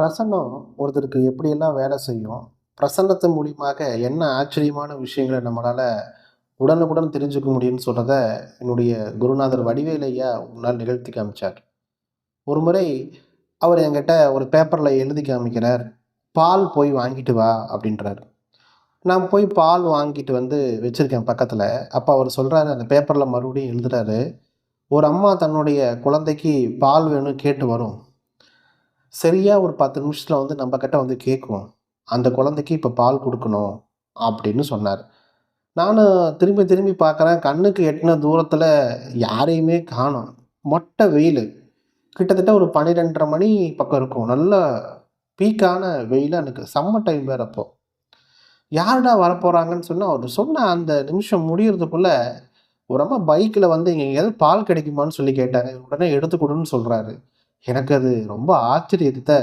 பிரசன்னம் ஒருத்தருக்கு எப்படியெல்லாம் வேலை செய்யும் பிரசன்னத்தின் மூலியமாக என்ன ஆச்சரியமான விஷயங்களை நம்மளால் உடனுக்குடன் தெரிஞ்சுக்க முடியும்னு சொல்கிறத என்னுடைய குருநாதர் வடிவேலையா உன்னால் ஒரு நாள் நிகழ்த்தி காமிச்சார். ஒரு முறை அவர் என்கிட்ட ஒரு பேப்பரில் எழுதி காமிக்கிறார் பால் போய் வாங்கிட்டு வா அப்படின்றார். நான் போய் பால் வாங்கிட்டு வந்து வச்சுருக்கேன் பக்கத்தில். அப்போ அவர் சொல்கிறாரு அந்த பேப்பரில் மறுபடியும் எழுதுறாரு ஒரு அம்மா தன்னுடைய குழந்தைக்கு பால் வேணும் கேட்டு வரும். சரியாக ஒரு பத்து நிமிஷத்தில் வந்து நம்மக்கிட்ட வந்து கேட்கும். அந்த குழந்தைக்கு இப்போ பால் கொடுக்கணும் அப்படின்னு சொன்னார். நானும் திரும்பி திரும்பி பார்க்குறேன் கண்ணுக்கு எட்டின தூரத்தில் யாரையுமே காணோம். மொட்டை வெயில். கிட்டத்தட்ட ஒரு பன்னிரெண்டரை மணி பக்கம் இருக்கும். நல்ல பீக்கான வெயில் எனக்கு செம்ம டைம் வேறு அப்போ. யாருடா வரப்போகிறாங்கன்னு சொன்னால் அவர் சொன்ன அந்த நிமிஷம் முடியறதுக்குள்ள ஒரு அம்மா பைக்கில் வந்து இங்கே எங்கேயாவது பால் கிடைக்குமான்னு சொல்லி கேட்டாங்க உடனே எடுத்து கொடுன்னு சொல்கிறாரு எனக்கு அது ரொம்ப ஆச்சரியத்தை